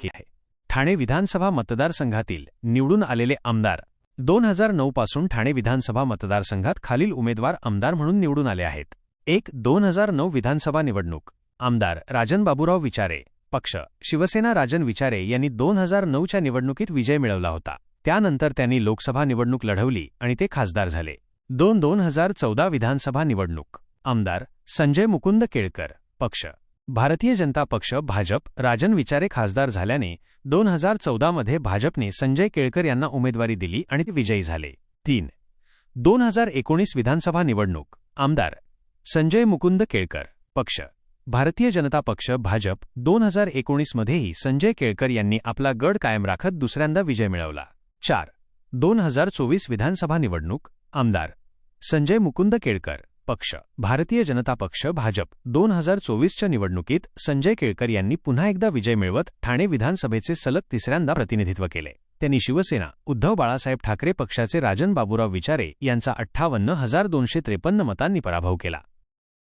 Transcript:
की आहे. ठाणे विधानसभा मतदारसंघातील निवडून आलेले आमदार. दोन हजार नऊ पासून ठाणे विधानसभा मतदारसंघात खालील उमेदवार आमदार म्हणून निवडून आले आहेत. एक दोन हजार नऊ विधानसभा निवडणूक. आमदार राजन बाबूराव विचारे. पक्ष शिवसेना राजन विचारे यांनी दोन हजार नऊच्या निवडणुकीत विजय मिळवला होता. त्यानंतर त्यांनी लोकसभा निवडणूक लढवली आणि ते खासदार झाले. दोन दोन हजार चौदा विधानसभा निवडणूक. आमदार संजय मुकुंद केळकर. पक्ष भारतीय जनता पक्ष भाजप राजन विचारे खासदार झाल्याने दोन हजार चौदामध्ये भाजपने संजय केळकर यांना उमेदवारी दिली आणि ते विजयी झाले. तीन. दोन हजार एकोणीस विधानसभा निवडणूक. आमदार. संजय मुकुंद केळकर. पक्ष. भारतीय जनता पक्ष भाजप दोन हजार एकोणीसमध्येही संजय केळकर यांनी आपला गड कायम राखत दुसऱ्यांदा विजय मिळवला. चार. दोन हजार चोवीस विधानसभा निवडणूक. आमदार. संजय मुकुंद केळकर. पक्ष भारतीय जनता पक्ष भाजप दोन हजार चोवीसच्या निवडणुकीत संजय केळकर यांनी पुन्हा एकदा विजय मिळवत ठाणे विधानसभेचे सलग तिसऱ्यांदा प्रतिनिधित्व केले. त्यांनी शिवसेना उद्धव बाळासाहेब ठाकरे पक्षाचे राजन बाबूराव विचारे यांचा अठ्ठावन्न हजार दोनशे त्रेपन्न मतांनी पराभव केला.